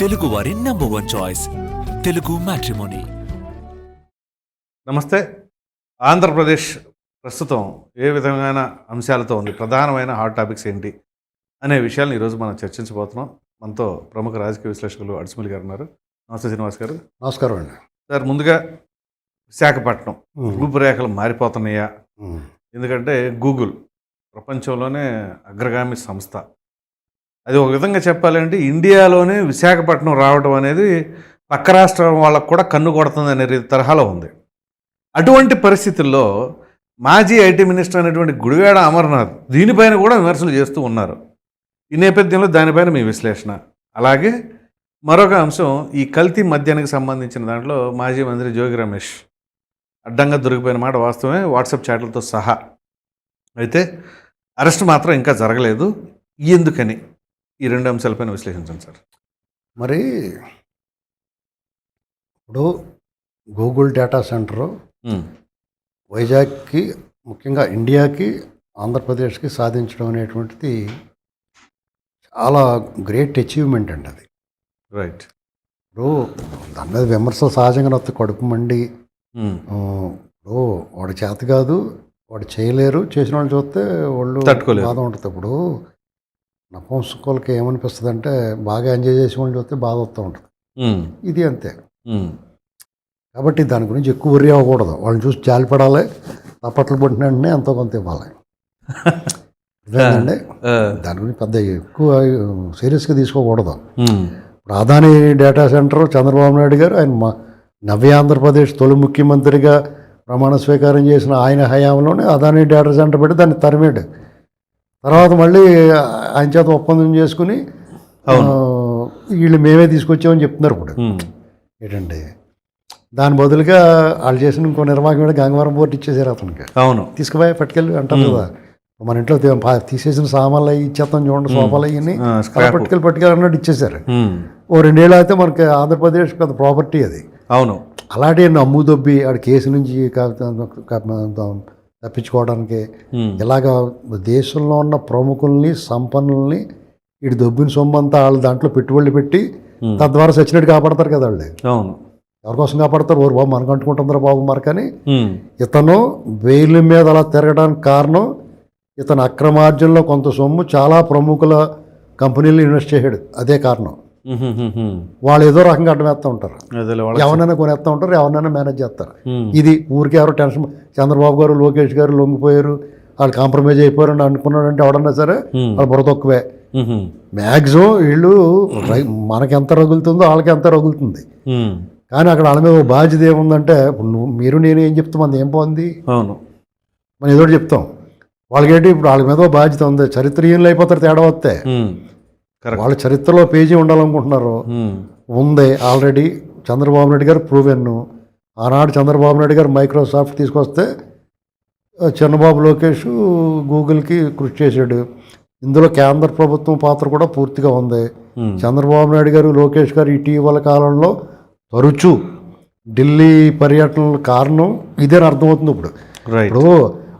తెలుగు వారి number one choice Telugu matrimony నమస్తే. ఆంధ్రప్రదేశ్ ప్రస్తుతం ఏ విధమైన అంశాలతో ఉంది? ప్రధానమైన హాట్ టాపిక్స్ ఏంటి? అనే విషయాలను ఈరోజు మనం చర్చించబోతున్నాం. మనతో ప్రముఖ రాజకీయ విశ్లేషకులు అడిసిమల్ గారు ఉన్నారు. నమస్తే శ్రీనివాస్ గారు. నమస్కారం అండి. సార్ ముందుగా విశాఖపట్నం రూపురేఖలు మారిపోతున్నాయా. ఎందుకంటే గూగుల్ ప్రపంచంలోనే అగ్రగామి సంస్థ. అది ఒక విధంగా చెప్పాలంటే ఇండియాలోనే విశాఖపట్నం రావడం అనేది పక్క రాష్ట్రం వాళ్ళకు కూడా కన్ను కొడుతుంది అనే తరహాలో ఉంది. అటువంటి పరిస్థితుల్లో మాజీ ఐటీ మినిస్టర్ అనేటువంటి గుడివాడ అమర్నాథ్ దీనిపైన కూడా విమర్శలు చేస్తూ ఉన్నారు. ఈ నేపథ్యంలో దానిపైన మీ విశ్లేషణ. అలాగే మరొక అంశం ఈ కల్తీ మద్యానికి సంబంధించిన దాంట్లో మాజీ మంత్రి జోగి రమేష్ అడ్డంగా దొరికిపోయిన మాట వాస్తవమే వాట్సాప్ చాట్లతో సహా. అయితే అరెస్ట్ మాత్రం ఇంకా జరగలేదు. ఎందుకని? ఈ రెండు అంశాలపైన విశ్లేషించండి సార్. మరి ఇప్పుడు గూగుల్ డేటా సెంటరు వైజాగ్కి ముఖ్యంగా ఇండియాకి ఆంధ్రప్రదేశ్కి సాధించడం అనేటువంటిది చాలా గ్రేట్ అచీవ్మెంట్ అండి అది. రైట్. ఇప్పుడు దాని మీద విమర్శలు సహజంగా వస్తే కడుపు మండి. ఇప్పుడు వాడు చేత కాదు వాడు చేయలేరు చేసిన వాళ్ళు చూస్తే వాళ్ళు. బాధ ఉంటుంది. ఇప్పుడు నపుంసకులకి ఏమనిపిస్తుంది అంటే బాగా ఎంజాయ్ చేసే వాళ్ళు చూస్తే బాధ వస్తూ ఉంటుంది. ఇది అంతే. కాబట్టి దాని గురించి ఎక్కువ worry అవ్వకూడదు. వాళ్ళని చూసి జాలిపడాలి తప్పట్లు పుట్టిన వెంటనే ఎంతో కొంత ఇవ్వాలి. అర్థమైందండి దాని గురించి పెద్ద ఎక్కువ సీరియస్గా తీసుకోకూడదు. ఇప్పుడు అదాని డేటా సెంటర్ చంద్రబాబు నాయుడు గారు ఆయన మా నవ్య ఆంధ్రప్రదేశ్ తొలి ముఖ్యమంత్రిగా ప్రమాణ స్వీకారం చేసిన ఆయన హయాంలోనే అదాని డేటా సెంటర్ పెట్టి దాన్ని తరిమేడు. తర్వాత మళ్ళీ ఆయన చేత ఒప్పందం చేసుకుని వీళ్ళు మేమే తీసుకొచ్చామని చెప్తున్నారు ఇప్పుడు ఏంటండి దాని బదులుగా వాళ్ళు చేసిన ఇంకో నిర్వాహకం మీద గంగవరం బోర్డు ఇచ్చేసారు అతనికి. అవును. తీసుకుపోయి పట్టుకెళ్ళి అంటారు కదా మన ఇంట్లో తీసేసిన సామాన్లు అవి ఇచ్చేస్తాం చూడండి సోఫాలు అవన్నీ. పట్టుకెళ్ళి పట్టుకెళ్ళి అన్నట్టు ఇచ్చేసారు ఓ రెండేళ్ళు అయితే మనకి ఆంధ్రప్రదేశ్ పెద్ద ప్రాపర్టీ అది. అవును. అలాంటి అమ్ము దొబ్బి ఆడ కేసు నుంచి తప్పించుకోవడానికి. ఇలాగ దేశంలో ఉన్న ప్రముఖుల్ని సంపన్నుల్ని ఇటు దొబ్బిన సొమ్మంతా వాళ్ళు దాంట్లో పెట్టుబడులు పెట్టి తద్వారా సచ్చినట్టు కాపాడతారు కదా వాళ్ళు. అవును. ఎవరికోసం కాపాడతారు? ఓరు బాబు మనకు అంటుకుంటుందిరా బాబు మరకని ఇతను బెయిల్ మీద అలా తిరగడానికి కారణం ఇతను అక్రమార్జనలో కొంత సొమ్ము చాలా ప్రముఖుల కంపెనీలు ఇన్వెస్ట్ చేశాడు. అదే కారణం. వాళ్ళు ఏదో రకంగా అడ్డం వేస్తూ ఉంటారు. ఎవరినైనా కొనేస్తూ ఉంటారు ఎవరినైనా మేనేజ్ చేస్తారు. ఇది ఊరికి ఎవరు టెన్షన్ చంద్రబాబు గారు లోకేష్ గారు లొంగిపోయారు వాళ్ళు కాంప్రమైజ్ అయిపోయారు అని అనుకున్నాడంటే ఎవడన్నా సరే వాళ్ళు బుర్ర తక్కువే. మ్యాక్సిమం వీళ్ళు రై- మనకి ఎంత రగులుతుందో వాళ్ళకి ఎంత రగులుతుంది కానీ అక్కడ వాళ్ళ మీద ఓ బాధ్యత ఏముందంటే నువ్వు మీరు నేను ఏం చెప్తాం అది ఏం పోంది? అవును. మనం ఏదో చెప్తాం. వాళ్ళకేంటి ఇప్పుడు వాళ్ళ మీద బాధ్యత ఉంది. చరిత్రహీనులు అయిపోతారు తేడా వస్తే. వాళ్ళ చరిత్రలో పేజీ ఉండాలనుకుంటున్నారు ఉమ్, ఉంది. ఆల్రెడీ చంద్రబాబు నాయుడు గారు ప్రూవెన్ ఆనాడు చంద్రబాబు నాయుడు గారు మైక్రోసాఫ్ట్ తీసుకొస్తే ఆ, చిన్నబాబు లోకేష్ గూగుల్కి కృషి చేశాడు. ఇందులో కేంద్ర ప్రభుత్వం పాత్ర కూడా పూర్తిగా ఉంది. ఉమ్, చంద్రబాబు నాయుడు గారు లోకేష్ గారు ఇటీవల కాలంలో తరచూ ఢిల్లీ పర్యటనల కారణం ఇదే అర్థమవుతుంది ఇప్పుడు. ఇప్పుడు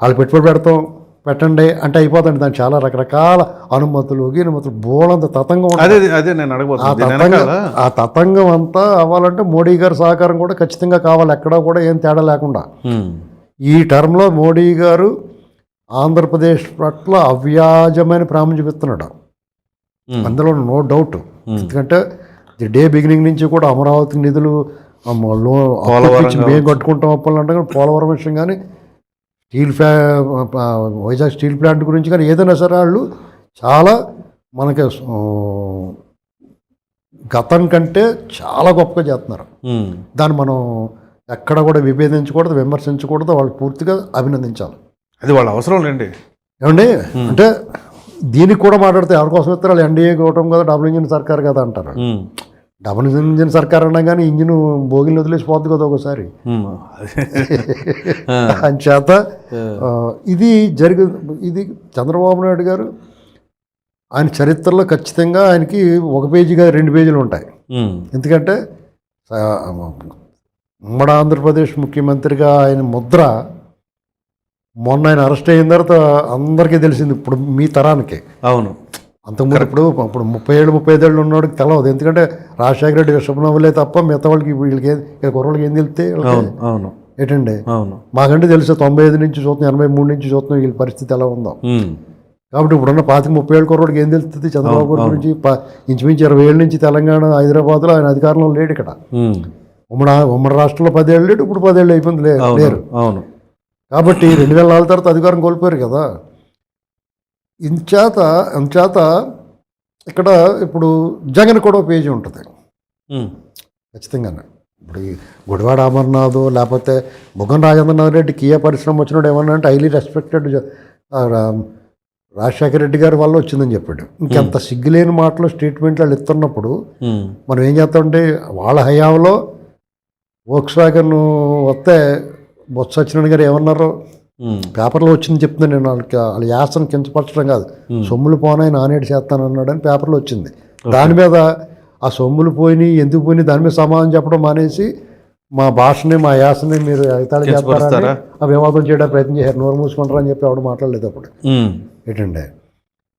వాళ్ళు పెట్టుబడి పెడతాం పెట్టండి అంటే అయిపోతుంది. దానికి చాలా రకరకాల అనుమతులు గినుమతులు బోలంత తతంగం. అదే అదే నేను ఆ అడగబోతున్నాను దీని ఆ తతంగం అంతా అవ్వాలంటే మోడీ గారి సహకారం కూడా ఖచ్చితంగా కావాలి. ఎక్కడా కూడా ఏం తేడా లేకుండా. ఈ టర్మ్లో మోడీ గారు ఆంధ్రప్రదేశ్ పట్ల అవ్యాజమైన ప్రాముఖ్యం ఇస్తున్నాడు. ఉమ్, అందులో నో డౌట్. ఎందుకంటే ది డే బిగినింగ్ నుంచి కూడా అమరావతి నిధులు మేము. కట్టుకుంటాం అప్పులు అంటే పోలవరం విషయం కానీ స్టీల్ ఆ, వైజాగ్ స్టీల్ ప్లాంట్ గురించి కానీ ఏదైనా సరే వాళ్ళు చాలా మనకి గతం కంటే చాలా గొప్పగా చేస్తున్నారు. దాన్ని మనం ఎక్కడ కూడా విభేదించకూడదు విమర్శించకూడదు వాళ్ళు పూర్తిగా అభినందించాలి. అది వాళ్ళ అవసరం లేండి. ఏమండి? అంటే దీనికి కూడా మాట్లాడితే ఎవరి కోసం ఇస్తారు వాళ్ళు ఎన్డీఏ కూటమి కదా డబుల్ ఇంజిన్ సర్కార్ కదా అంటారు డబుల్ ఇంజిన్ సర్కార్ అన్నా కానీ ఇంజిన్ భోగిని వదిలేసిపోద్ది కదా ఒకసారి. అంచేత ఇది జరిగి ఇది చంద్రబాబు నాయుడు గారు ఆయన చరిత్రలో ఖచ్చితంగా ఆయనకి ఒక పేజీగా రెండు పేజీలు ఉంటాయి. ఎందుకంటే ఉమ్మడి ఆంధ్రప్రదేశ్ ముఖ్యమంత్రిగా ఆయన ముద్ర మొన్న ఆయన అరెస్ట్ అయిన తర్వాత అందరికీ తెలిసింది ఇప్పుడు మీ తరానికి. అవును. అంతకుముందు ఇప్పుడు ఇప్పుడు ముప్పై ఏళ్ళు ముప్పై ఐదు ఏళ్ళు ఉన్నవాడికి తెలవదు. ఎందుకంటే రాజశేఖర రెడ్డి విశ్వనవ్వులే తప్ప మిగతా వాళ్ళకి వీళ్ళకి ఇక్కడ కుర్రోళ్ళకి ఏం తెలితే అవును అవును. ఏంటండి? అవును. మాకంటే తెలుసు తొంభై ఐదు నుంచి చూస్తున్నాం ఎనభై మూడు నుంచి చూస్తున్నాం వీళ్ళ పరిస్థితి ఎలా ఉందో. కాబట్టి ఇప్పుడున్న పాతిక ముప్పై ఏళ్ళ కుర్రోడికి ఏం తెలుస్తుంది? చంద్రబాబు గారి గురించి ఇంచుమించు ఇరవై ఏళ్ళ నుంచి తెలంగాణ హైదరాబాద్లో ఆయన అధికారంలో లేడు ఇక్కడ. ఉమ్. ఉమ్మడి ఉమ్మడి రాష్ట్రంలో పదేళ్ళు లేడు ఇప్పుడు పదేళ్ళు అయిపోయింది లేరు. అవును. కాబట్టి రెండు వేల నాలుగు తర్వాత అధికారం కోల్పోయారు కదా. ఇంచేత ఇంచేత ఇక్కడ ఇప్పుడు జగన్ కూడా ఒక పేజీ ఉంటుంది. ఖచ్చితంగానే ఇప్పుడు ఈ గుడివాడ అమర్నాథ్ లేకపోతే బుగ్గన రాజేంద్రనాథ్ రెడ్డి కియా పరిశ్రమ వచ్చినాడు ఏమన్నా అంటే హైలీ రెస్పెక్టెడ్ రాజశేఖర రెడ్డి గారి వల్ల వచ్చిందని చెప్పాడు ఇంకెంత సిగ్గులేని మాటలు స్టేట్మెంట్లు వాళ్ళు ఇస్తున్నప్పుడు. మనం ఏం చేస్తామంటే వాళ్ళ హయాంలో వోక్స్ వ్యాగన్ వస్తే బొత్స సత్యనారాయణ గారు ఏమన్నారు. పేపర్లో వచ్చింది చెప్తున్నాను నేను వాళ్ళకి వాళ్ళ యాసను కించపరచడం కాదు. సొమ్ములు పోనాయి నానేడు చేస్తాను అన్నాడు అని పేపర్లో వచ్చింది. దాని మీద ఆ సొమ్ములు పోయినాయి ఎందుకు పోయినాయి దాని మీద సమాధానం చెప్పడం మానేసి మా భాషని మా యాసని మీరు ఎగతాళి చేస్తారని? ఆ వివాదం చేయడానికి ప్రయత్నం చేశారు. నోరు మూసుకుంటారా అని చెప్పి ఎవడు మాట్లాడలేదు అప్పుడు. ఏంటండి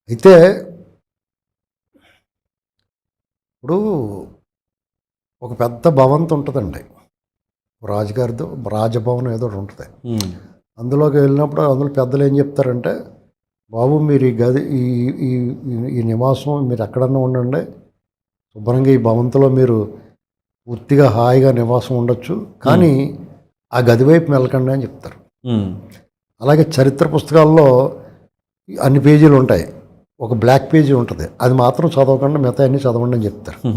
అయితే ఇప్పుడు ఒక పెద్ద భవంతి ఉంటుందండి. రాజుగారితో రాజభవనం ఏదో ఒకటి ఉంటుంది. అందులోకి వెళ్ళినప్పుడు అందులో పెద్దలు ఏం చెప్తారంటే బాబు మీరు ఈ గది ఈ ఈ ఈ- నివాసం మీరు ఎక్కడన్నా ఉండండి. శుభ్రంగా ఈ భవంతిలో మీరు పూర్తిగా హాయిగా నివాసం ఉండొచ్చు. కానీ ఆ గది వైపు వెళ్ళకండి అని చెప్తారు. అలాగే చరిత్ర పుస్తకాల్లో అన్ని పేజీలు ఉంటాయి. ఒక బ్లాక్ పేజీ ఉంటుంది. అది మాత్రం చదవకుండా మిగతా అన్ని చదవండి అని చెప్తారు.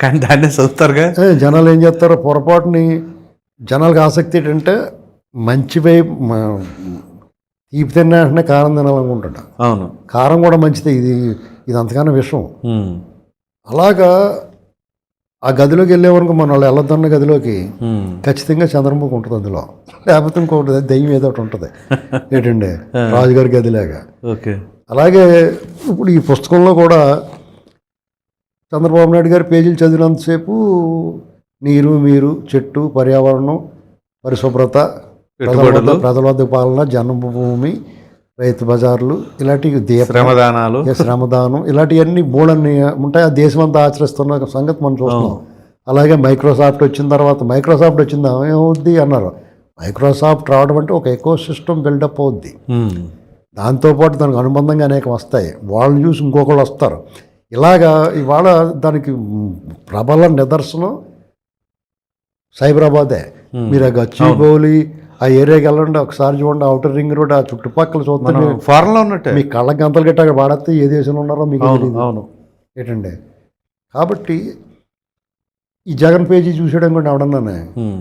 కానీ దాన్నే చదువుతారుగా? జనాలు ఏం చేస్తారో? పొరపాటుని జనాలకు ఆసక్తి ఏంటంటే మంచి వైపు మ- తీపి తిన్నా వెంటనే కారం తినాలనుకుంటాడు అవును. కారం కూడా మంచిదే. ఇది ఇది అంతకన్నా విషయం. అలాగా ఆ గదిలోకి వెళ్ళేవరకు మన వాళ్ళు వెళ్ళొద్దన్న గదిలోకి. ఖచ్చితంగా చంద్రముఖి ఉంటుంది అందులో. లేకపోతే ఇంకొకటి దెయ్యం ఏదో ఒకటి ఉంటుంది. ఏంటండి? రాజుగారి గదిలాగా. ఓకే. అలాగే ఇప్పుడు ఈ పుస్తకంలో కూడా చంద్రబాబు నాయుడు గారి పేజీలు చదివినంతసేపు నీరు మీరు చెట్టు పర్యావరణం పరిశుభ్రత పెట్టుబడులు. ప్రజల వద్ద పాలన జన్మభూమి రైతు బజార్లు ఇలాంటి శ్రమదానాలు. శ్రమదానం ఇలాంటివన్నీ బోళన్ని ఉంటాయి. ఆ దేశం అంతా ఆచరిస్తున్న సంగతి మనం చూస్తున్నాం. అలాగే మైక్రోసాఫ్ట్ వచ్చిన తర్వాత మైక్రోసాఫ్ట్ వచ్చిందా ఏమవుద్ది అన్నారు. మైక్రోసాఫ్ట్ రావడం అంటే ఒక ఎకో సిస్టమ్ బిల్డప్ అవుద్ది. దాంతోపాటు దానికి అనుబంధంగా అనేక వస్తాయి. వాళ్ళని చూసి ఇంకొకళ్ళు వస్తారు. ఇలాగా ఇవాళ దానికి ప్రబల నిదర్శనం సైబరాబాదే. మీరు గచ్చిబౌలి ఆ ఏరియాకి వెళ్ళండి ఒకసారి చూడండి అవుటర్ రింగ్ రోడ్ ఆ చుట్టుపక్కల చూస్తే మనం మీ- ఫారెన్లో ఉన్నట్టే. మీ కళ్ళ గంతలు గట్ట అక్కడ వాడేస్తే ఏ దేశంలో ఉన్నారో మీకు అవును తెలియదు అవును. ఏంటండి? కాబట్టి ఈ జగన్ పేజీ చూసేయడం కూడా ఎవడన్నానే? ఉమ్.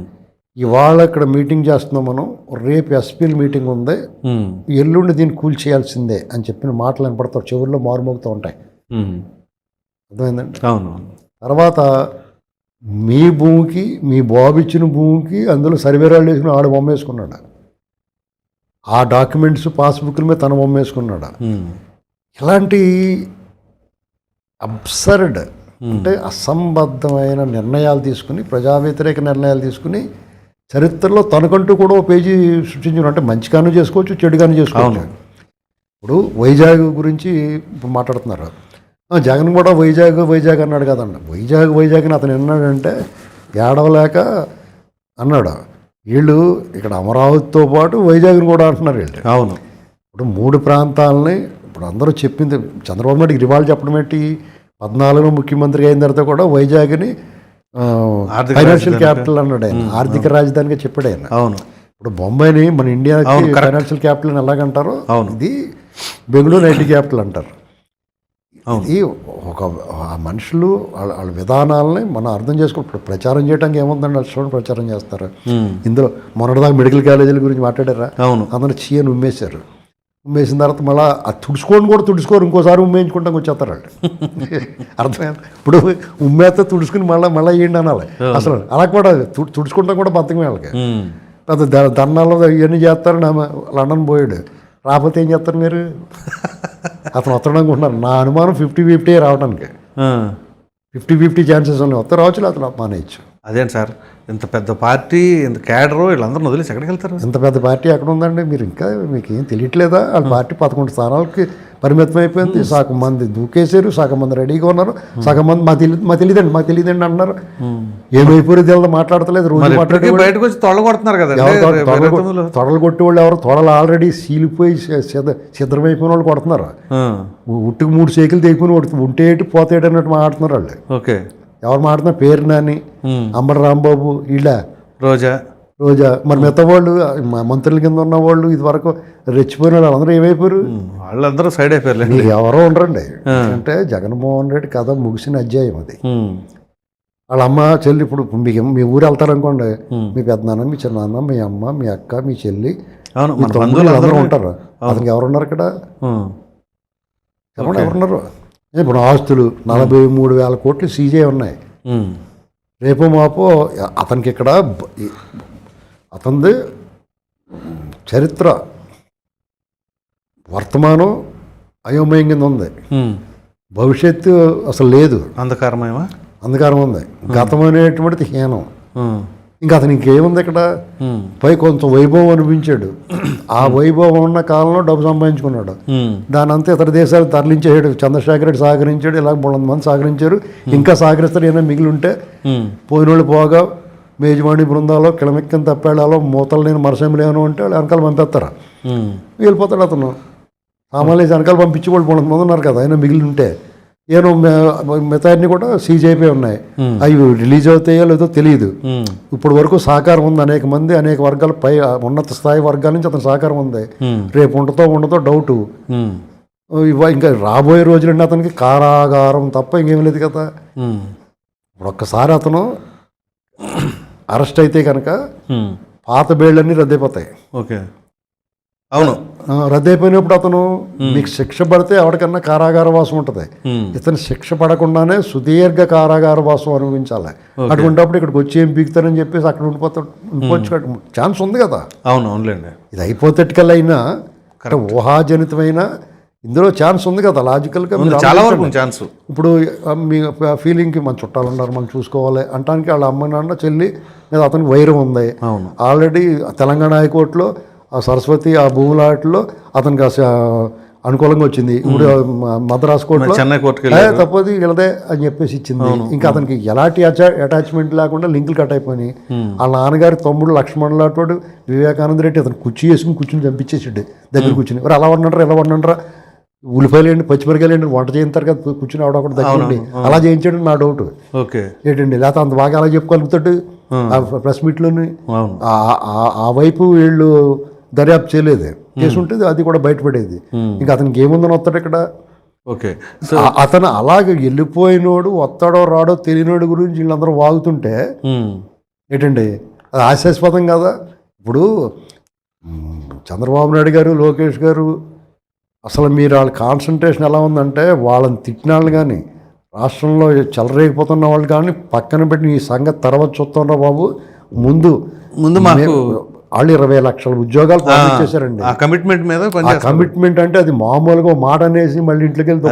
ఇవాళ ఇక్కడ మీటింగ్ చేస్తున్నాం మనం రేపు ఎస్పీఎల్ మీటింగ్ ఉంది. ఎల్లుండి దీన్ని కూల్ చేయాల్సిందే అని చెప్పిన మాటలు వినపడతావు చెవుల్లో మారుమోగుతూ ఉంటాయి. అర్థమైందండి? అవును. తర్వాత మీ భూమికి మీ బాబు ఇచ్చిన భూమికి అందులో సర్వేరాలు వేసుకుని ఆడు బొమ్మ వేసుకున్నాడు ఆ డాక్యుమెంట్స్ పాస్బుక్ల మీద తన బొమ్మ వేసుకున్నాడు. ఇలాంటి అబ్సర్డ్ అంటే అసంబద్ధమైన నిర్ణయాలు తీసుకుని ప్రజా వ్యతిరేక నిర్ణయాలు తీసుకుని చరిత్రలో తనకంటూ కూడా ఓ పేజీ సృష్టించిన అంటే మంచిగాను చేసుకోవచ్చు చెడుగాను చేసుకోవచ్చు. ఇప్పుడు వైజాగ్ గురించి ఇప్పుడు మాట్లాడుతున్నారు. జగన్ కూడా వైజాగ్ వైజాగ్ అన్నాడు కదండి వైజాగ్ వైజాగ్ అని అతను ఎన్నాడంటే ఏడవలేక అన్నాడు వీళ్ళు ఇక్కడ అమరావతితో పాటు వైజాగ్ని కూడా అంటున్నారు వీళ్ళు అవును ఇప్పుడు మూడు ప్రాంతాలని ఇప్పుడు అందరూ చెప్పింది చంద్రబాబు నాయుడు రివాల్ చెప్పడం ఏంటి పద్నాలుగులో ముఖ్యమంత్రి అయిన తర్వాత కూడా వైజాగ్ని ఫైనాన్షియల్. క్యాపిటల్ అన్నాడు ఆయన ఆర్థిక రాజధానిగా చెప్పాడు ఆయన అవును ఇప్పుడు బొంబాయిని మన correct. ఫైనాన్షియల్ క్యాపిటల్ అని ఎలాగంటారో అవును. ఇది బెంగళూరు ఐటీ క్యాపిటల్ అంటారు. ఇది ఒక ఆ మనుషులు వాళ్ళ వాళ్ళ విధానాలని మనం అర్థం చేసుకో ప్రచారం చేయడానికి ఏముందండి? వాళ్ళు చూడండి ప్రచారం చేస్తారు. ఇందులో మొన్నటిదాకా మెడికల్ కాలేజీల గురించి మాట్లాడారా? అవును. అందరూ చీయని ఉమ్మేశారు. ఉమ్మేసిన తర్వాత మళ్ళీ ఆ తుడుచుకోని కూడా తుడుచుకోరు ఇంకోసారి ఉమ్మేయించుకుంటాం వచ్చేస్తారు వాళ్ళు. అర్థమైంది? ఇప్పుడు ఉమ్మేస్తే తుడుచుకుని మళ్ళీ మళ్ళీ వేయండి అనాలి. అసలు అలా కూడా తుడుచుకుంటాం కూడా బతకమే వాళ్ళకి. పెద్ద ద- ధర్నాలు ఇవన్నీ చేస్తారు నా లండన్ పోయాడు. రాకపోతే ఏం చేస్తారు మీరు? అతను వస్తాడు అనుకుంటున్నారు నా అనుమానం ఫిఫ్టీ ఫిఫ్టీ రావడానికి. ఫిఫ్టీ ఫిఫ్టీ ఛాన్సెస్ ఉన్నాయి. వస్తే రావచ్చు లేకపోతే మానేయచ్చు. అదేంటి సార్? ఇంత పెద్ద పార్టీ ఇంత క్యాడరు వీళ్ళందరూ వదిలేసి ఎక్కడికి వెళ్తారు? ఎంత పెద్ద పార్టీ ఎక్కడ ఉందండి? మీరు ఇంకా మీకు ఏం తెలియట్లేదా? వాళ్ళ పార్టీ పదకొండు స్థానాలకి పరిమితం అయిపోయింది. సగం మంది దూకేశారు సగం మంది రెడీగా ఉన్నారు. సగం మంది మా తెలియదు మా తెలియదండి మాకు తెలియదండి అంటున్నారు. ఏమైపోయారు తెలియదు మాట్లాడతలేదు రోజు మాట్లాడే బయటకు వచ్చి తొడ కొడుతున్నారు రేపు తొడలు ఇరవై కొ- తొమ్మిదిలో. తొడలు కొట్టేవాళ్ళు ఎవరు? తొడలు ఆల్రెడీ సీలిపోయి సిద్ధమైపోయిన వాళ్ళు కొడుతున్నారు. ఉట్టుకు మూడు సైకిల్ తెగిపోయిన కొడుతు ఉంటేటి పోతేటి అన్నట్టు మాట్లాడుతున్నారు వాళ్ళు. ఓకే. ఎవరు మాట్లాడుతున్నారు పేరు నాని. అంబటి రాంబాబు వీళ్ళ రోజా. రోజా. మరి మిగతా వాళ్ళు మంత్రుల కింద ఉన్న వాళ్ళు ఇది వరకు రెచ్చిపోయిన వాళ్ళు అందరూ ఏమైపోయారు? వాళ్ళందరూ సైడ్ అయిపోయారులేండి. నీకు ఎవరో ఉండరండి. అంటే జగన్మోహన్ రెడ్డి కథ ముగిసిన అధ్యాయం అది. వాళ్ళ అమ్మ చెల్లి ఇప్పుడు మీకు మీ ఊరు వెళ్తారనుకోండి. మీ పెద్దనాన్న మీ చిన్నాన్న మీ అమ్మ మీ అక్క మీ చెల్లి మీ బంధువులు అందరూ ఉంటారు. అతనికి ఎవరున్నారు ఇక్కడ? ఎవరున్నారు? ఇప్పుడు ఆస్తులు నలభై మూడు వేల కోట్లు సీజే ఉన్నాయి. రేపు మాపో అతనికి ఇక్కడ అతనిది చరిత్ర వర్తమానం అయోమయం కింద ఉంది. భవిష్యత్తు అసలు లేదు. అంధకారమేమా? అంధకారం ఉంది. గతం అనేటువంటిది హీనం ఇంకా అతనికి ఇంకేముంది ఇక్కడ? పై కొంచెం వైభవం అనిపించాడు. ఆ వైభవం ఉన్న కాలంలో డబ్బు సంపాదించుకున్నాడు. దాని అంతా ఇతర దేశాలు తరలించేసాడు చంద్రశేఖర్ రెడ్డి సహకరించాడు ఇలా మూడు మంది సహకరించారు. ఇంకా సహకరిస్తారు ఏమైనా మిగిలి ఉంటే. ఉమ్, పోయిన వాళ్ళు పోగా మేజవాణి బృందాలో కిళమెక్కిన తప్పేళాలో మూతలు నేను మరసంలో ఏమైనా ఉంటే వాళ్ళు వెనకాల పంపేస్తారు. వెళ్ళిపోతాడు అతను. సామాన్య వెనకాల పంపించి వాళ్ళు మూడు మంది ఉన్నారు కదా ఆయన మిగిలి ఉంటే. ఏమో మిగతాన్ని కూడా సీజ్ అయిపోయి ఉన్నాయి అవి రిలీజ్ అవుతాయో లేదో తెలియదు ఇప్పుడు వరకు సహకారం ఉంది అనేక మంది అనేక వర్గాల పై ఉన్నత స్థాయి వర్గాల నుంచి అతని సహకారం ఉంది. రేపు ఉండతో ఉండతో డౌటు. ఇంకా రాబోయే రోజులండి అతనికి కారాగారం తప్ప ఇంకేం లేదు కదా. ఇప్పుడు ఒక్కసారి అతను అరెస్ట్ అయితే కనుక పాత బేళ్ళన్నీ రద్దయిపోతాయి. ఓకే. అవును. రద్దయిపోయినప్పుడు అతను మీకు శిక్ష పడితే ఎవరికన్నా కారాగార వాసం ఉంటుంది. ఇతను శిక్ష పడకుండానే సుదీర్ఘ కారాగార వాసం అనుభవించాలి. అటువంటిప్పుడు ఇక్కడికి వచ్చి ఏం పీకుతారని చెప్పేసి అక్కడ ఉండిపోతాడు. ఉండిపోవచ్చు ఛాన్స్ ఉంది కదా. అవును అవునులేండి. ఇది అయిపోతెటికల్ అయినా అంటే ఊహాజనితమైన ఇందులో ఛాన్స్ ఉంది కదా. లాజికల్గా చాలా. వరకు ఛాన్స్. ఇప్పుడు మీ ఫీలింగ్కి మన చుట్టాలు ఉన్నారు మనం చూసుకోవాలి అంటానికి వాళ్ళ అమ్మ నాన్న చెల్లి మీద అతనికి వైరం ఉంది. అవును. ఆల్రెడీ తెలంగాణ హైకోర్టులో ఆ సరస్వతి ఆ భూములాటిలో అతనికి అనుకూలంగా వచ్చింది. ఇప్పుడు మద్రాస్ కోర్టులో చెన్నై కోర్టుకి "ఏ, తప్పది వీళ్ళదే అని చెప్పేసి ఇచ్చింది. ఇంకా అతనికి ఎలాంటి అటాచ్మెంట్ లేకుండా లింకులు కట్ అయిపోయినాయి. వాళ్ళ నాన్నగారి తమ్ముడు లక్ష్మణ్ లాంటి వివేకానంద రెడ్డి అతను కుర్చీ వేసుకుని కూర్చుని చంపించేసాడు. దగ్గర కూర్చుని. మరి అలా వండంటారా ఎలా వండంటారా ఉల్లిపాయలు ఏంటి పచ్చిమిరకాయలు ఏంటి వంట చేయించారు కదా కూర్చుని ఆవిడ ఒకటి దగ్గర ఉండి. అలా చేయించాడు నా డౌట్. ఓకే. ఏంటండి లేకపోతే అంత బాగా అలా చెప్పుకోగలుగుతాడు? ప్రెస్ మీట్లోని ఆ వైపు వీళ్ళు దర్యాప్తు చేయలేదు. చేసుంటే అది కూడా బయటపడేది. ఇంకా అతనికి ఏముందని వస్తాడు ఇక్కడ? ఓకే. అతను అలాగే వెళ్ళిపోయినోడు వస్తాడో రాడో తెలియనోడు గురించి వీళ్ళందరూ వాగుతుంటే ఏంటండి? అది హాస్యాస్పదం కదా? ఇప్పుడు చంద్రబాబు నాయుడు గారు లోకేష్ గారు అసలు మీరు వాళ్ళ కాన్సన్ట్రేషన్ ఎలా ఉందంటే వాళ్ళని తిట్టిన వాళ్ళు కానీ రాష్ట్రంలో చెలరేగిపోతున్న వాళ్ళు కానీ పక్కన పెట్టి ఈ సంగతి తర్వాత చూస్తున్నా బాబు? ముందు ముందు మాకు వాళ్ళు ఇరవై లక్షల ఉద్యోగాలు చేశారండి ఆ కమిట్మెంట్ మీద ఆ కమిట్మెంట్ అంటే అది మామూలుగా మాట అనేసి మళ్ళీ ఇంట్లోకి వెళ్తే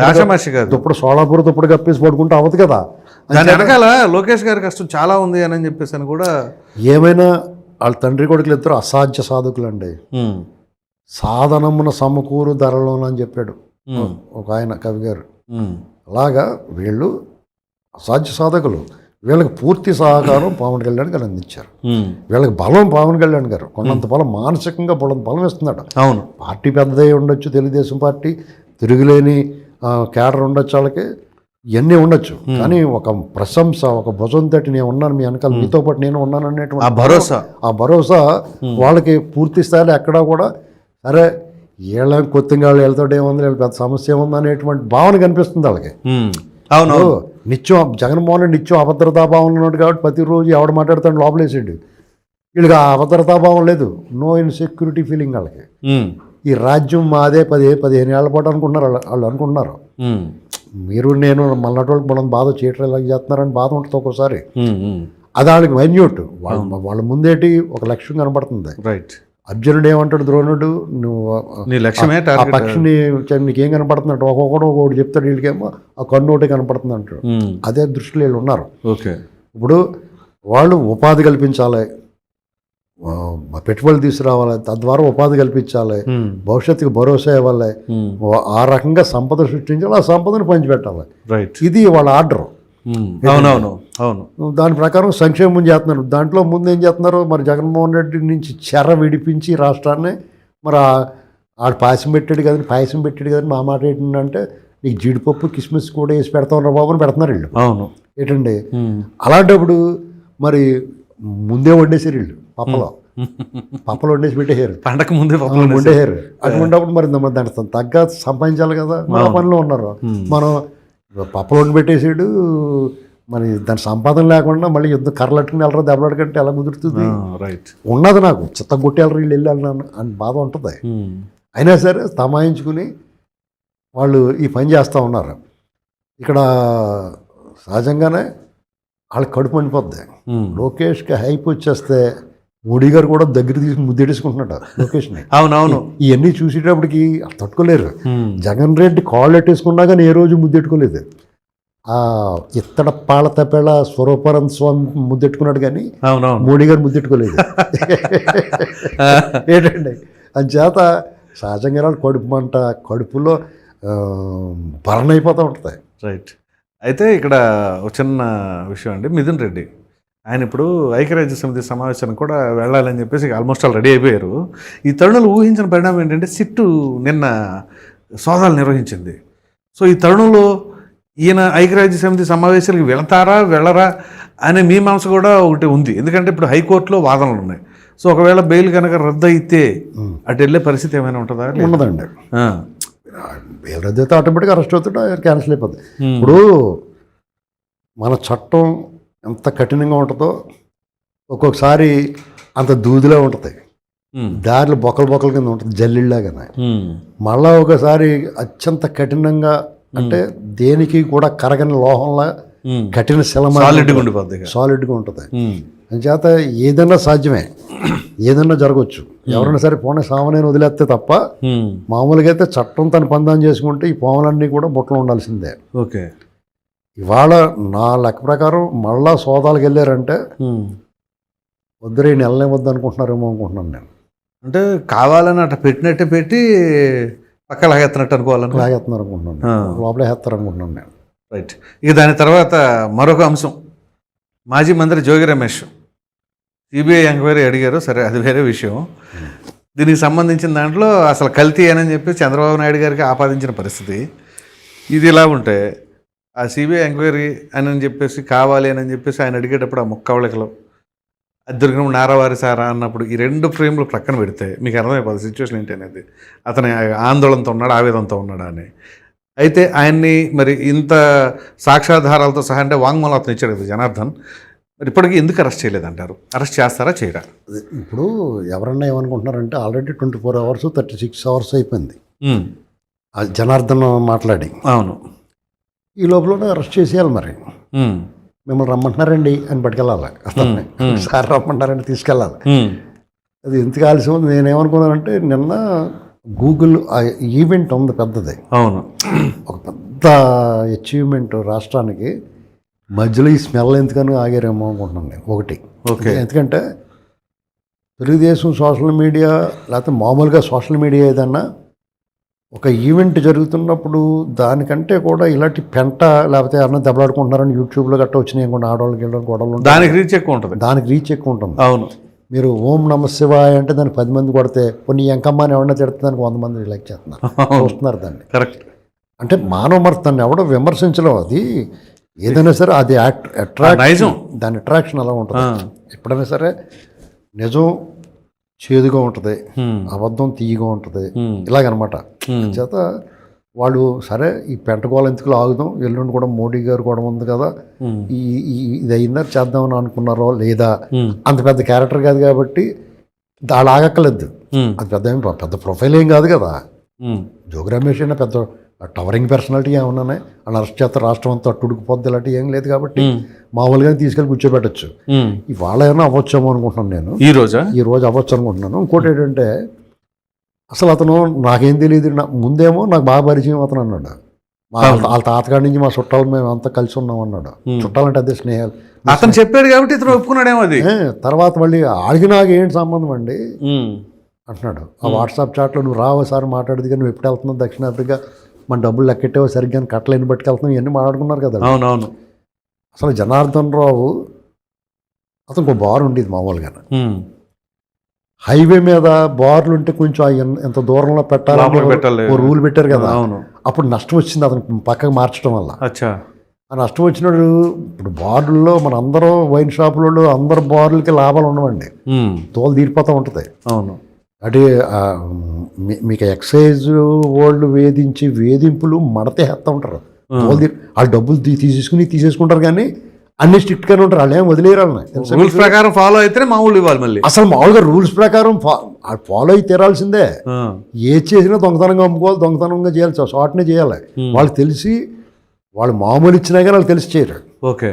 దుప్పుడు సోళాపూర్ దుప్పుడు కప్పేసి పడుకుంటే అవ్వదు కదా. దాని వెనకాల లోకేష్ గారి కష్టం చాలా ఉంది అని చెప్పేసి అని కూడా ఏమైనా వాళ్ళ తండ్రి కొడుకులు ఇద్దరు అసాధ్య సాధకులు అండి సాధనమున సమకూరు ధరలోన అని చెప్పాడు. ఒక ఆయన కవి గారు. అలాగా వీళ్ళు అసాధ్య సాధకులు. వీళ్ళకి పూర్తి సహకారం పవన్ కళ్యాణ్ గారు అందించారు. వీళ్ళకి బలం పవన్ కళ్యాణ్ గారు. కొన్నంత బలం మానసికంగా బలం బలం ఇస్తున్నాడు అవును. పార్టీ పెద్దదే ఉండొచ్చు తెలుగుదేశం పార్టీ తిరుగులేని ఆ, కేడర్ ఉండొచ్చు వాళ్ళకి ఇవన్నీ ఉండొచ్చు. కానీ ఒక ప్రశంస ఒక భుజం తట్టి నేను ఉన్నాను మీ వెనకాల మీతో పాటు నేను ఉన్నాను ఆ అనేటువంటి భరోసా. ఆ భరోసా వాళ్ళకి పూర్తి స్థాయిలో ఎక్కడా కూడా సరే వీళ్ళ కొత్తగా వాళ్ళు వెళ్తాడు ఏముంది వీళ్ళ పెద్ద సమస్య ఏముంది అనేటువంటి భావన కనిపిస్తుంది వాళ్ళకి. అవును నిత్యం జగన్మోహన్ రెడ్డి నిత్యం అభద్రతా భావం ఉన్నాడు కాబట్టి ప్రతిరోజు ఎవడు మాట్లాడుతాడు లోపలేసాడు. వీళ్ళకి ఆ అభద్రతా భావం లేదు. నో ఇన్సెక్యూరిటీ ఫీలింగ్ వాళ్ళకి. ఈ రాజ్యం మాదే పది పదిహేను ఏళ్ళ పాటు అనుకుంటున్నారు. వాళ్ళు అనుకుంటున్నారు. మీరు నేను మళ్ళీ వాళ్ళకి మనం బాధ చేయటం ఇలా చేస్తున్నారని బాధ ఉంటుంది ఒక్కోసారి. అది వాళ్ళకి మైన్యూట్ వాళ్ళ వాళ్ళ ముందేటి ఒక లక్ష్యం కనబడుతుంది రైట్ అర్జునుడు ఏమంటాడు ద్రోణుడు? నువ్వు నీ లక్ష్యమే ఆ పక్షిని నీకేం కనపడుతున్నట్టు ఒక్కొక్కడు ఒకటి చెప్తాడు వీళ్ళకేమో ఆ కన్ను ఒకటి కనపడుతుంది అంటాడు. అదే దృష్టిలో వీళ్ళు ఉన్నారు. ఓకే. ఇప్పుడు వాళ్ళు ఉపాధి కల్పించాలి. పెట్టుబడులు తీసుకురావాలి. తద్వారా ఉపాధి కల్పించాలి. భవిష్యత్తుకు భరోసా ఇవ్వాలి. ఆ రకంగా సంపద సృష్టించాలి ఆ సంపదను పంచిపెట్టాలి. ఇది వాళ్ళ ఆర్డర్. అవునవును అవును. దాని ప్రకారం సంక్షేమం చేస్తున్నారు దాంట్లో ముందు ఏం చేస్తున్నారు? మరి జగన్మోహన్ రెడ్డి నుంచి చెర విడిపించి రాష్ట్రాన్ని మరి ఆ- ఆడు పాయసం పెట్టాడు కదండి పాయసం పెట్టాడు కదండి మా మాట ఏంటంటే నీకు జీడిపప్పు కిస్మిస్ కూడా వేసి పెడతా ఉన్నారు బాబు అని పెడుతున్నారు వీళ్ళు. అవును. ఏంటండి? అలాంటప్పుడు మరి ముందే వండేసారు వీళ్ళు పప్పలో. పప్పలు వండేసి పెట్టేసారు పండగ ముందే వండేసారు అటువంటిప్పుడు మరి మరి దానికి తగ్గ సంపాదించాలి కదా మన పనిలో ఉన్నారు. మనం పప్పలు వండి పెట్టేసాడు. మరి దాని సంపాదన లేకుండా మళ్ళీ యుద్ధం కర్రలట్టుకుని వెళ్ళరా దెబ్బలాడుకుంటే ఎలా కుదురుతుంది రైట్ ఉన్నది నాకు. చిత్త వెళ్ళరు వీళ్ళు వెళ్ళి వెళ్ళినాను అని బాధ ఉంటుంది. అయినా సరే తమాయించుకుని వాళ్ళు ఈ పని చేస్తూ ఉన్నారు. ఇక్కడ సహజంగానే వాళ్ళకి కడుపు ఉమ్. లోకేష్కి హైప్ వచ్చేస్తే మోడీ గారు కూడా దగ్గర తీసి ముద్దెడేసుకుంటున్నాడు లోకేష్ని అవునవును. ఇవన్నీ చూసేటప్పటికి తట్టుకోలేరు. జగన్ రెడ్డి కాళ్ళు ఎట్టేసుకున్నా కానీ ఏ రోజు ముద్దెట్టుకోలేదు. ఆ ఇత్తడ పాళ తపేళ స్వరూపానంద స్వామి ముద్దెట్టుకున్నాడు కానీ అవునవును. మోడీ గారు ముద్దెట్టుకోలేదు. ఏంటండి? అంచేత సహజంగా కడుపు మంట కడుపులో ఆ, బర్న్ అయిపోతూ ఉంటుంది. రైట్. అయితే ఇక్కడ ఒక చిన్న విషయం అండి. మిథున్ రెడ్డి ఆయన ఇప్పుడు ఐక్యరాజ్య సమితి సమావేశానికి కూడా వెళ్ళాలని చెప్పేసి ఆల్మోస్ట్ ఆల్ రెడీ అయిపోయారు. ఈ తరుణంలో ఊహించిన పరిణామం ఏంటంటే సిట్టు నిన్న సోదాలు నిర్వహించింది. సో ఈ తరుణంలో ఈయన ఐక్యరాజ్య సమితి సమావేశాలకు వెళతారా వెళ్ళరా అనే మీమాంస కూడా ఒకటి ఉంది. ఎందుకంటే ఇప్పుడు హైకోర్టులో వాదనలు ఉన్నాయి. సో ఒకవేళ బెయిల్ కనుక రద్దు అయితే అటు వెళ్ళే పరిస్థితి ఏమైనా ఉంటుందా? ఆ. బెయిల్ రద్దు అయితే ఆటోమేటిక్గా అరెస్ట్ అవుతుంటే క్యాన్సిల్ అయిపోతుంది. ఇప్పుడు మన చట్టం ఎంత కఠినంగా ఉంటుందో ఒక్కొక్కసారి అంత దూదిలో ఉంటుంది. దారిలో బొక్కలు బొక్కల కింద ఉంటుంది జల్లిళ్ళలాగానే. మళ్ళా ఒకసారి అత్యంత కఠినంగా అంటే దేనికి కూడా కరగని లోహంలా. కఠిన శిలమ సాలిడ్గా ఉండిపోద్ది. సాలిడ్గా ఉంటుంది. అంచేత ఏదైనా సాధ్యమే ఏదైనా జరగవచ్చు ఎవరైనా సరే పోనీ సామాన్యం వదిలేస్తే తప్ప. మామూలుగా అయితే చట్టం తన పందాన్ని చేసుకుంటే ఈ పాములన్నీ కూడా బుట్టలు ఉండాల్సిందే ఓకే ఇవాళ నా లెక్క ప్రకారం మళ్ళా సోదాలకు వెళ్ళారంటే. వద్దురే నెలనే వద్దు అనుకుంటున్నారేమో అనుకుంటున్నాను నేను. అంటే కావాలని అట్లా పెట్టినట్టే పెట్టి పక్క లాగెత్తనట్టు అనుకోవాలని. లాగేస్తున్నారు అనుకుంటున్నాను. లోపలే వేస్తారు అనుకుంటున్నాను నేను. రైట్. ఇక దాని తర్వాత మరొక అంశం. మాజీ మంత్రి జోగి రమేష్. సిబిఐ ఎంక్వైరీ అడిగారు. సరే అది వేరే విషయం. దీనికి సంబంధించిన దాంట్లో అసలు కల్తీ అని చెప్పి చంద్రబాబు నాయుడు గారికి ఆపాదించిన పరిస్థితి. ఇది ఇలా ఉంటే ఆ సిబిఐ ఎంక్వైరీ అని చెప్పేసి కావాలి అని చెప్పేసి ఆయన అడిగేటప్పుడు ఆ ముక్కవళికలు అది దొరికినప్పుడు నారావారి సారా? అన్నప్పుడు ఈ రెండు ఫ్రేమ్లు ప్రక్కన పెడితే మీకు అర్థమైపోతుంది సిచ్యువేషన్ ఏంటి అనేది. అతని ఆందోళనతో ఉన్నాడు ఆవేదనతో ఉన్నాడా అని. అయితే ఆయన్ని మరి ఇంత సాక్ష్యాధారాలతో సహా అంటే వాంగ్మూలం అతను ఇచ్చాడు కదా జనార్దన్. మరి ఇప్పటికీ ఎందుకు అరెస్ట్ చేయలేదంటారు? అరెస్ట్ చేస్తారా చేయరా? ఇప్పుడు ఎవరన్నా ఏమనుకుంటున్నారంటే already twenty four hours thirty six hours అయిపోయింది. జనార్దన్ మాట్లాడి. అవును. ఈ లోపల అరెస్ట్ చేసేయాలి మరి. మిమ్మల్ని రమ్మంటున్నారండి అని పట్టుకెళ్ళాలి. అతన్ని. సార్ రమ్మంటారండి తీసుకెళ్ళాలి. అది ఎందుకు ఆలస్యం? ఉంది నేనేమనుకున్నానంటే నిన్న గూగుల్ ఈవెంట్ ఉంది పెద్దది. అవును. ఒక పెద్ద అచీవ్మెంట్ రాష్ట్రానికి మధ్యలో ఈ స్మెల్ ఎందుకని ఆగారేమో అనుకుంటున్నాను నేను. ఒకటి. ఓకే. ఎందుకంటే తెలుగుదేశం సోషల్ మీడియా లేకపోతే మామూలుగా సోషల్ మీడియా ఏదన్నా ఒక ఈవెంట్ జరుగుతున్నప్పుడు దానికంటే కూడా ఇలాంటి పెంట లేకపోతే ఎవరైనా దెబ్బలాడుకుంటున్నారని యూట్యూబ్లో గట్ట వచ్చినాయి అనుకోండి ఆడవాళ్ళకి వెళ్ళడం గొడవలు. దానికి రీచ్ ఎక్కువ ఉంటుంది. దానికి రీచ్ ఎక్కువ ఉంటుంది. అవును. మీరు ఓం నమ శివాయ అంటే దానికి పది మంది కొడితే కొన్ని ఎంకమ్మాని ఎవరైనా తిడితే దానికి వంద మంది లైక్ చేస్తున్నారు. చూస్తున్నారు దాన్ని. కరెక్ట్. అంటే మానవ మనసు దాన్ని ఎవడో విమర్శించలేం అది. ఏదైనా సరే అది అట్రాక్ట్. దాని అట్రాక్షన్ అలా ఉంటుంది. ఎప్పుడైనా సరే నిజం చేదుగా ఉంటుంది అబద్ధం తీయగా ఉంటుంది ఇలాగనమాట. చేత వాళ్ళు సరే ఈ పెంటగోళ ఎందుకు ఆగుదాం ఎల్లుండి కూడా మోడీ గారు కూడా ఉంది కదా ఈ ఇది అయిందా చేద్దామని అనుకున్నారో లేదా అంత పెద్ద క్యారెక్టర్ కాదు కాబట్టి దాని ఆగక్కలేదు అది పెద్ద పెద్ద ప్రొఫైల్ ఏం కాదు కదా. ఉమ్, జోగి పెద్ద టవరింగ్ పర్సనాలిటీ ఏమన్నానే? వాళ్ళు అరెస్ట్ చేస్తారు రాష్ట్రం అంతా అట్టుడికిపోద్ది ఇలాంటి ఏం లేదు కాబట్టి మామూలుగానే తీసుకెళ్ళి కూర్చోబెట్టచ్చు. ఇవాళ ఏమైనా అవ్వచ్చేమో అనుకుంటున్నాను నేను. ఈ రోజా? ఈ రోజు అవ్వచ్చు అనుకుంటున్నాను. ఇంకోటి ఏంటంటే అసలు అతను నాకేం తెలియదు నా ముందేమో నాకు బాగా పరిచయం అతను అన్నాడు. మా వాళ్ళ తాతగాడి నుంచి మా చుట్టాలు మేము అంతా కలిసి ఉన్నాం అన్నాడు. చుట్టాలంటే అదే స్నేహాలు. అతను చెప్పాడు కాబట్టి ఇతను ఒప్పుకున్నాడేమో అది. తర్వాత మళ్ళీ ఆడికి నాకు ఏంటి సంబంధం అండి. అంటున్నాడు. ఆ వాట్సాప్ చాట్లో నువ్వు రావు సార్ మాట్లాడదు కానీ నువ్వు ఎప్పుడు వెళ్తున్నావు దక్షిణాఫ్రికా? మన డబ్బులు లెక్కెట్టావు సరిగ్గా కట్టలేని బట్టుకెళ్తున్నావు ఇవన్నీ మాట్లాడుకున్నారు కదా. అవునవును. అసలు జనార్దన్ రావు అతనికి ఒక బార్ ఉండేది మామూలుగా. హైవే మీద బార్లు ఉంటే కొంచెం ఎంత దూరంలో పెట్టాలి. ఓ రూల్ పెట్టారు కదా. అవును. అప్పుడు నష్టం వచ్చింది అతనికి పక్కకు మార్చడం వల్ల. ఆ నష్టం వచ్చినాడు ఇప్పుడు బార్లలో మన అందరూ వైన్ షాపులలో అందరు బార్లకి లాభాలు ఉండవండి. తోలు తీరిపోతూ ఉంటుంది. అవును. అంటే మీకు ఎక్సైజ్ వాళ్ళు వేధించి వేధింపులు మడతేస్తూ ఉంటారు. తోలు తీరి వాళ్ళు డబ్బులు తీసేసుకుని తీసేసుకుంటారు కానీ అన్ని స్ట్రిక్ట్గానే ఉంటారు. వాళ్ళు ఏం వదిలేరు రూల్స్ ప్రకారం ఫాలో అయితేనే మామూలు ఇవ్వాలి మళ్ళీ. అసలు మామూలుగా రూల్స్ ప్రకారం ఫాలో అయి తీరాల్సిందే. ఏది చేసినా దొంగతనంగా అమ్ముకోవాలి దొంగతనంగా చేయాలి షార్ట్నే చేయాలి. వాళ్ళు తెలిసి వాళ్ళు మామూలు ఇచ్చినా కానీ వాళ్ళు తెలిసి చేయరు. ఓకే?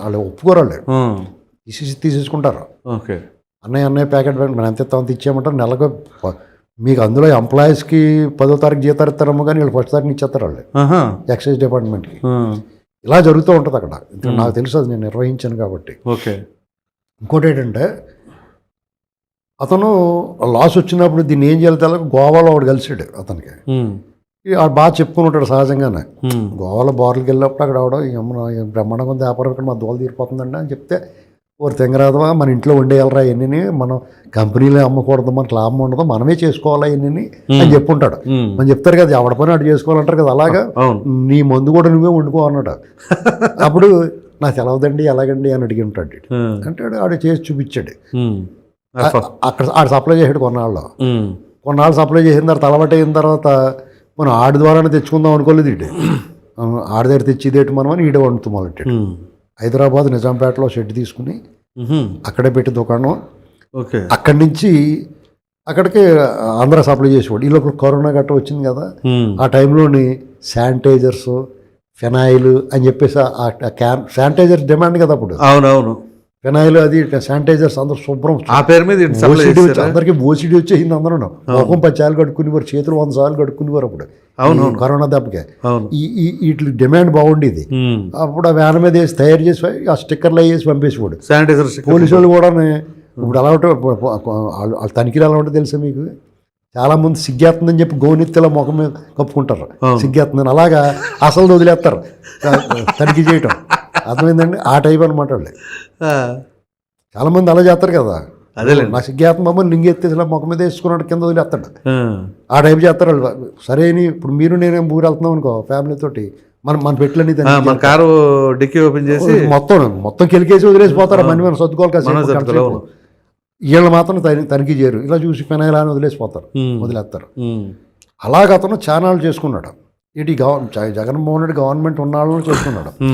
వాళ్ళు ఒప్పుకోరు వాళ్ళు. తీసేసి తీసేసుకుంటారు. ఓకే. అన్నయ్య అన్నయ్య ప్యాకెట్ ప్యాకెట్ మనం ఎంత ఇస్తాం అంత ఇచ్చేయమంటారు. నెలకు మీకు అందులో ఎంప్లాయీస్కి పదో తారీఖు జీతాలు ఇస్తారేమో కానీ వీళ్ళు ఫస్ట్ తారీఖు ఇచ్చేస్తారు వాళ్ళు. ఎక్సైజ్ డిపార్ట్మెంట్కి. ఇలా జరుగుతూ ఉంటుంది అక్కడ. నాకు తెలుసు అది నేను నిర్వహించాను కాబట్టి. ఓకే. ఇంకోటి ఏంటంటే అతను లాస్ వచ్చినప్పుడు దీన్ని ఏం చేయాలి తెలక గోవాలో వాడు కలిసాడు అతనికి. బాగా చెప్పుకుని ఉంటాడు సహజంగానే. గోవాలో బార్లకు వెళ్ళినప్పుడు అక్కడ ఆవిడ "ఏమ్మా, ఏం బ్రహ్మాండంగా ఉంది వ్యాపారం ఇక్కడ మా దోలు తీరిపోతుందండి అని చెప్తే ఓరు తెంగరాదవా మన ఇంట్లో వండేయాలరా ఇవన్నీ మనం కంపెనీలో అమ్మకూడదు మనకు లాభం ఉండదు మనమే చేసుకోవాలా ఇవన్నీ అని చెప్పుంటాడు. మనం చెప్తారు కదా ఎవడ పని అటు చేసుకోవాలంటారు కదా అలాగా? నీ మందు కూడా నువ్వే వండుకో అన్నాడు. అప్పుడు నాకు తెలవదండి ఎలాగండి అని అడిగి ఉంటాడు వీడు. ఆ. అంటే ఆడు చేసి చూపించాడు. అక్కడ ఆడు సప్లై చేసాడు కొన్నాళ్ళు. కొన్నాళ్ళు సప్లై చేసిన తర్వాత అలవాటు అయిన తర్వాత మనం ఆడి ద్వారానే తెచ్చుకుందాం అనుకోలేదు ఇటు ఆడి దగ్గర తెచ్చి ఇదేటి మనం అని ఈడే వండుతూ ఉమ్. హైదరాబాద్ నిజాంపేటలో షెడ్ తీసుకుని. అక్కడే పెట్టి దుకాణం. ఓకే. అక్కడి నుంచి అక్కడికి ఆంధ్ర సప్లై చేసేవాడు. ఈ లోపల కరోనా గట్ట వచ్చింది కదా. ఆ టైంలోని శానిటైజర్స్ ఫెనాయిల్ అని చెప్పేసి ఆ క్యాన్ శానిటైజర్స్ డిమాండ్ కదా అప్పుడు. అవునవును. ఫెనాయిల్ అది శానిటైజర్స్ అందరూ శుభ్రం. ఆ పేరు మీద? అందరికి ఓసిడి వచ్చేసింది అందరూ ముఖం పది సార్లు కడుక్కునేవారు చేతులు వంద సార్లు కడుక్కునేవారు అప్పుడు. అవును, కరోనా దెబ్బకి. ఈ వీటి డిమాండ్ బాగుండేది. అప్పుడు ఆ వ్యాన్ మీద వేసి తయారు చేసి ఆ స్టిక్కర్లు వేసి పంపేసేవాడు. శానిటైజర్. పోలీసు వాళ్ళు కూడా ఇప్పుడు ఎలా ఉంటుంది ఇప్పుడు వాళ్ళు తనిఖీలు ఎలా ఉంటుంది తెలుసా మీకు? చాలా మంది సిగ్గేస్తుందని చెప్పి గోనెత్తిలా ముఖం మీద కప్పుకుంటారు. సిగ్గేస్తుందని అలాగా అసలు వదిలేస్తారు. తనిఖీ చేయటం. అర్థమైందండి? ఆ టైప్ అనమాట వాళ్ళు. ఆ. చాలా మంది అలా చేస్తారు కదా. అదేలేండి నా సిగ్గేత్మ లింగెత్తి ఇలా ముఖం మీద వేసుకున్నాడు కింద వదిలేస్తాడు. ఆ. టైప్ చేస్తారు వాళ్ళు. సరే అని ఇప్పుడు మీరు నేనేం ఊరు వెళ్తున్నాం అనుకో ఫ్యామిలీ తోటి మన మన పెట్లని మన కారు డిక్కీ ఓపెన్ చేసి మొత్తం మొత్తం కెలికేసి వదిలేసిపోతారు. మన మనం సర్దుకోవాలి. వీళ్ళు మాత్రం తని- తనిఖీ చేయరు. ఇలా చూసి ఫెనాయిల్ అని వదిలేసిపోతారు. వదిలేస్తారు. అలాగ అతను ఛానల్ చేసుకున్నాడు. ఇటు గవ- జ- జగన్మోహన్ రెడ్డి గవర్నమెంట్ ఉన్నాళ్ళని చేసుకున్నాడు.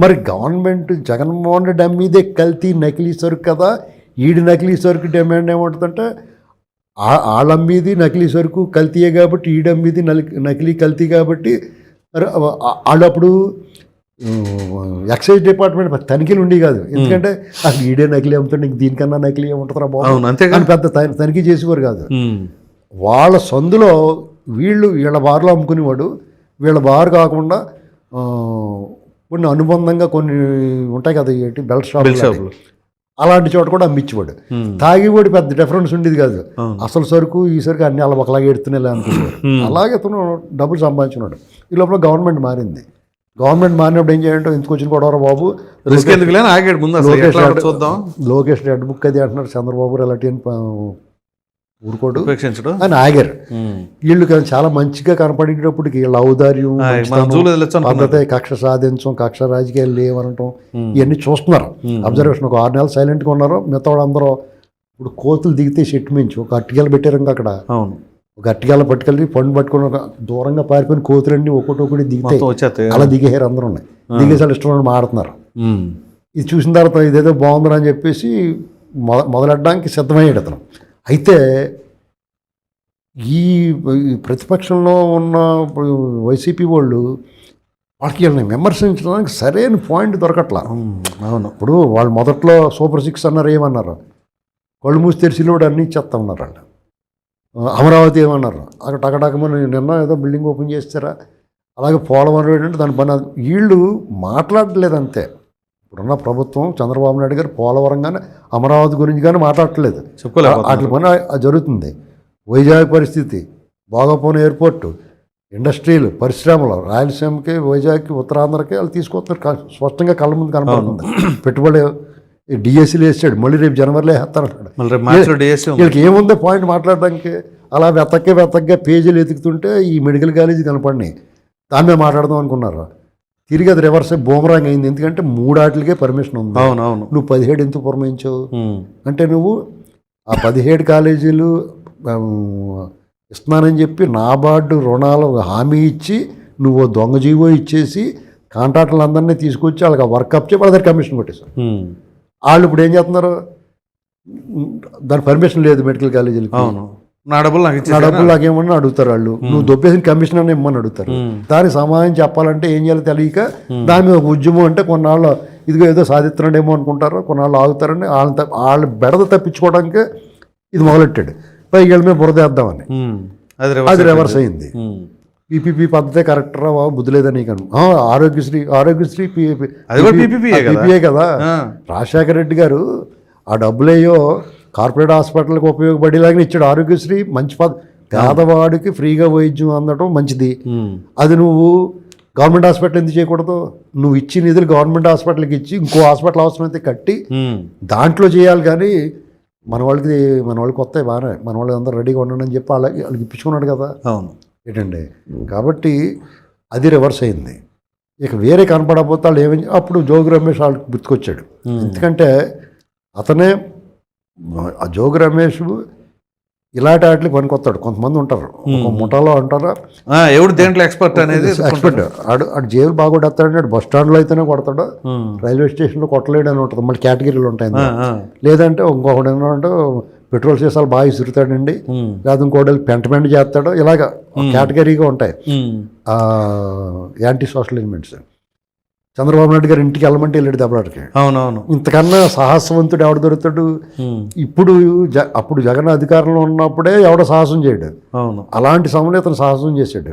మరి గవర్నమెంట్ జగన్మోహన్ రెడ్డి అమ్మీదే కల్తీ నకిలీ సరుకు కదా? ఈడి నకిలీ సరుకు డిమాండ్ ఏమంటుందంటే ఆ- వాళ్ళ అమ్మీది నకిలీ సరుకు కల్తీయే కాబట్టి ఈడి అమ్మీది నలి- నకిలీ కల్తీ కాబట్టి మరి ఆ- వాళ్ళు అప్పుడు ఎక్సైజ్ డిపార్ట్మెంట్ తనిఖీలు ఉండి కాదు. ఎందుకంటే అసలు ఈడే నకిలీ అమ్ముతుంటే ఇంక దీనికన్నా నకిలీ ఏముంటుందిరా బాబు? అవును అంతేగా అని పెద్ద తని- తనిఖీ చేసేవారు కాదు. వాళ్ళ సందులో వీళ్ళు వీళ్ళ బార్లో అమ్ముకునేవాడు. వీళ్ళ బార్ కాకుండా కొన్ని అనుబంధంగా కొన్ని ఉంటాయి కదా ఏంటి బెల్ట్ బెల్ షాప్ షాపులు. అలాంటి చోట కూడా అమ్మించేవాడు ఉమ్. తాగివాడు పెద్ద డిఫరెన్స్ ఉండేది కాదు. అసలు సరుకు ఈ సరుకు అన్ని అలా ఒకలాగే ఎడుతున్నాయి అనుకునేవాడు. అలాగే అతను డబ్బులు సంపాదించున్నాడు ఈ లోపల గవర్నమెంట్ మారింది. గవర్నమెంట్ మారినప్పుడు ఏం చేయాలంటే ఎందుకు వచ్చిన గొడవరా బాబు? లోకేష్ రెడ్డి- రెడ్ బుక్ అది అంటున్నారు చంద్రబాబు అలాంటి ఊరుకోడు. అని ఆగారు. వీళ్ళు కానీ చాలా మంచిగా కనపడేటప్పటికి వీళ్ళ ఔదార్యం. పద్ధతి కక్ష సాధించం కక్ష రాజకీయాలు లేవనటం ఇవన్నీ చూస్తున్నారు. అబ్జర్వేషన్ ఒక ఆరు నెలలు సైలెంట్గా ఉన్నారు. మిగతా వాళ్ళందరూ ఇప్పుడు కోతులు దిగితే చెట్టు మించి ఒక అట్టిగలు పెట్టారు ఇంకా అక్కడ. అవును. ఒక అట్టిగల పట్టుకెళ్ళి పండు పట్టుకుని దూరంగా పారిపోయిన కోతులన్నీ ఒక్కొక్కటి ఒకటి దిగితే అలా దిగేసారు అందరూ ఉన్నాయి. దిగేసి వాళ్ళు ఇష్టం మాడుతున్నారు ఉమ్. ఇది చూసిన తర్వాత ఇదేదో బాగుందని అని చెప్పేసి మొద మొదలెట్టడానికి సిద్ధమయ్యాడు అతను. అయితే ఈ ప్రతిపక్షంలో ఉన్న వైసీపీ వాళ్ళు వాళ్ళకి వీళ్ళని విమర్శించడానికి సరైన పాయింట్ దొరకట్లా. అవును. ఇప్పుడు వాళ్ళు మొదట్లో సూపర్ సిక్స్ అన్నారు ఏమన్నారు? కళ్ళు మూసి తెరిచిలో కూడా అన్నీ చెత్త ఉన్నారు వాళ్ళు అమరావతి ఏమన్నారు? అక్కడ టకటకమని నిన్న ఏదో బిల్డింగ్ ఓపెన్ చేస్తారా? అలాగే పోలవరం ఏంటంటే దాని పని వీళ్ళు మాట్లాడలేదు అంతే ఇప్పుడున్న ప్రభుత్వం చంద్రబాబు నాయుడు గారు పోలవరం కానీ అమరావతి గురించి కానీ మాట్లాడట్లేదు. వాటి పని అది జరుగుతుంది. వైజాగ్ పరిస్థితి భోగపోన ఎయిర్పోర్టు ఇండస్ట్రీలు పరిశ్రమలు రాయలసీమకి వైజాగ్కి ఉత్తరాంధ్రకి వాళ్ళు తీసుకొస్తున్నారు. స్పష్టంగా కళ్ళ ముందు కనపడుతుంది. పెట్టుబడి డిఎస్సీలు వేసాడు. మళ్ళీ రేపు జనవరిలో వేస్తారన్నాడు. డిఎస్సీ ఉంది వీళ్ళకి ఏముంది పాయింట్ మాట్లాడడానికి? అలా వెతక్కే వెతక్గా పేజీలు ఎతుకుతుంటే ఈ మెడికల్ కాలేజీ కనపడినాయి. దాని మీద మాట్లాడదాం అనుకున్నారు? తిరిగి అది రివర్స్ బూమరాంగ్ అయింది. ఎందుకంటే మూడాటికే పర్మిషన్ ఉంది. అవును అవును నువ్వు పదిహేడు ఎందుకు పురమించావు. అంటే నువ్వు ఆ పదిహేడు కాలేజీలు ఇస్తున్నానని చెప్పి నాబార్డు రుణాలు హామీ ఇచ్చి నువ్వు దొంగ జీవో ఇచ్చేసి కాంట్రాక్టర్లు అందరినీ తీసుకొచ్చి వాళ్ళకి వర్క్ అప్ చెప్పి వాళ్ళ దగ్గర కమిషన్ కొట్టేశారు. వాళ్ళు ఇప్పుడు ఏం చేస్తున్నారు? దాని పర్మిషన్ లేదు మెడికల్ కాలేజీలకి అవును. నా డబ్బులు నాకు నా ఇచ్చేసారా? డబ్బులు నాకేమన్నా అడుగుతారు వాళ్ళు నువ్వు దొబ్బేసిన కమిషన్ అని ఇమ్మని అడుగుతారు. దానికి సమాధానం చెప్పాలంటే ఏం చేయాలో తెలియక దాని మీద ఒక ఉద్యమం అంటే కొన్నాళ్ళు ఇదిగో ఏదో సాధిస్తున్నాడేమో అనుకుంటారు కొన్నాళ్ళు ఆగుతారని వాళ్ళని వాళ్ళ బెడద తప్పించుకోవడానికి ఇది మొదలెట్టాడు పైకి వీళ్ళ మీద బురదేద్దామని. అది రివర్స్ అయింది. పీపీపీ పద్ధతే కరెక్ట్ రా బాబు బుద్ధి లేదని నీకు ఆరోగ్యశ్రీ ఆరోగ్యశ్రీ పీపీ అది కూడా PPP యే కదా? పీపీఏ కదా ఆ. రాజశేఖర రెడ్డి గారు ఆ డబ్బులేయో కార్పొరేట్ హాస్పిటల్కి ఉపయోగపడేలాగా ఇచ్చాడు. ఆరోగ్యశ్రీ మంచి పద్ పేదవాడికి ఫ్రీగా వైద్యం అందడం మంచిది. అది నువ్వు గవర్నమెంట్ హాస్పిటల్ ఎందుకు చేయకూడదు? నువ్వు ఇచ్చిన నిధులు గవర్నమెంట్ హాస్పిటల్కి ఇచ్చి ఇంకో హాస్పిటల్ అవసరమైతే కట్టి. దాంట్లో చేయాలి కానీ మన వాళ్ళకి మన వాళ్ళకి కొత్త బాగానే. మన వాళ్ళు అందరూ రెడీగా ఉండండి అని చెప్పి వాళ్ళకి వాళ్ళకి ఇప్పించుకున్నాడు కదా. అవును. ఏంటండి? కాబట్టి అది రివర్స్ అయింది. ఇక వేరే కనపడకపోతే వాళ్ళు ఏమని అప్పుడు జోగి రమేష్ వాళ్ళకి గుర్తుకొచ్చాడు. ఎందుకంటే అతనే ఆ జోగి రమేష్ ఇలాంటి వాటికి పనికొస్తాడు. కొంతమంది ఉంటారు. ముఠాలో అంటారా? ఎవడు దేంట్లో ఎక్స్పర్ట్ అనేది ఎక్స్పర్ట్. ఆడు ఆడు జైలు బాగా కొడతాడు బస్ స్టాండ్లో అయితేనే కొడతాడు. రైల్వే స్టేషన్లో కొట్టలేడు అని ఉంటుంది. మళ్ళీ కేటగిరీలు ఉంటాయి. లేదంటే ఇంకొకటి ఏంటంటే పెట్రోల్ సీసాలు బాగా ఇసురుతాడండి. లేదా ఇంకోటి పెంటమెంట్ చేస్తాడు. ఇలాగ కేటగిరీగా ఉంటాయి. Anti social elements. Chandrababu Naidu garu ఇంటికి వెళ్ళమంటే వెళ్ళాడు దెబ్బలాడికి అవునవును. ఇంతకన్నా సాహసవంతుడు ఎవడు దొరుకుతాడు. ఇప్పుడు జ అప్పుడు జగన్ అధికారంలో ఉన్నప్పుడే ఎవడ సాహసం చేయడు. అవును. అలాంటి సమయంలో ఇతను సాహసం చేశాడు.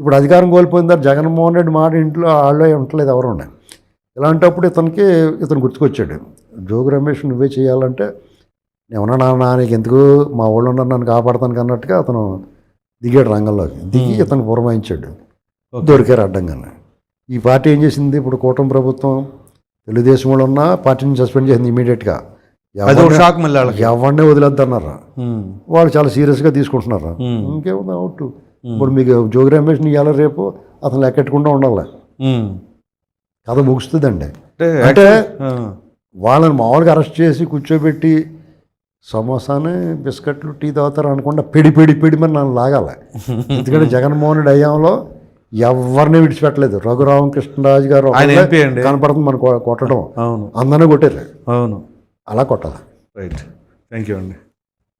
ఇప్పుడు అధికారం కోల్పోయిన తర్వాత జగన్మోహన్ రెడ్డి మాట ఇంట్లో వాళ్ళే ఉండలేదు ఎవరు ఉన్నాయి? ఇలాంటప్పుడు ఇతనికి ఇతను గుర్తుకొచ్చాడు. జోగి రమేష్ నువ్వే చేయాలంటే ఏమన్నా నాన్న నీకు ఎందుకు? మా వాళ్ళు ఉన్నారు నన్ను కాపాడతాను అన్నట్టుగా అతను దిగాడు రంగంలోకి. దిగి ఇతను పురమాయించాడు. దొరికారు అడ్డంగానే ఈ పార్టీ ఏం చేసింది? ఇప్పుడు కూటమి ప్రభుత్వం తెలుగుదేశం వాళ్ళు ఉన్నా పార్టీని సస్పెండ్ చేసింది ఇమీడియట్గా. షాక్ మళ్ళీ ఎవరినే వదిలేద్దన్నారు. వాళ్ళు చాలా సీరియస్గా తీసుకుంటున్నారు. ఇంకేముంది అవుట్. ఇప్పుడు మీకు జోగి రమేష్ ఇవాళ రేపు? అతను లెక్కెట్టకుండా ఉండాలి. కథ ముగుస్తుందండి. అంటే. వాళ్ళని మామూలుగా అరెస్ట్ చేసి కూర్చోబెట్టి సమోసాని బిస్కెట్లు టీ తాగుతారు అనకుండా పెడి పెడి పెడి మరి నన్ను లాగాలి. ఎందుకంటే జగన్మోహన్ రెడ్డి అయ్యాంలో ఎవరిని విడిచిపెట్టలేదు. గారు ఒకళ్ళే ఎంపీ అండి. కనపడుతుంది మనం కొట్టడం. అవును. అందరినీ కొట్టారు అవును. అలా కొట్టాలి? రైట్. థ్యాంక్ యూ అండి.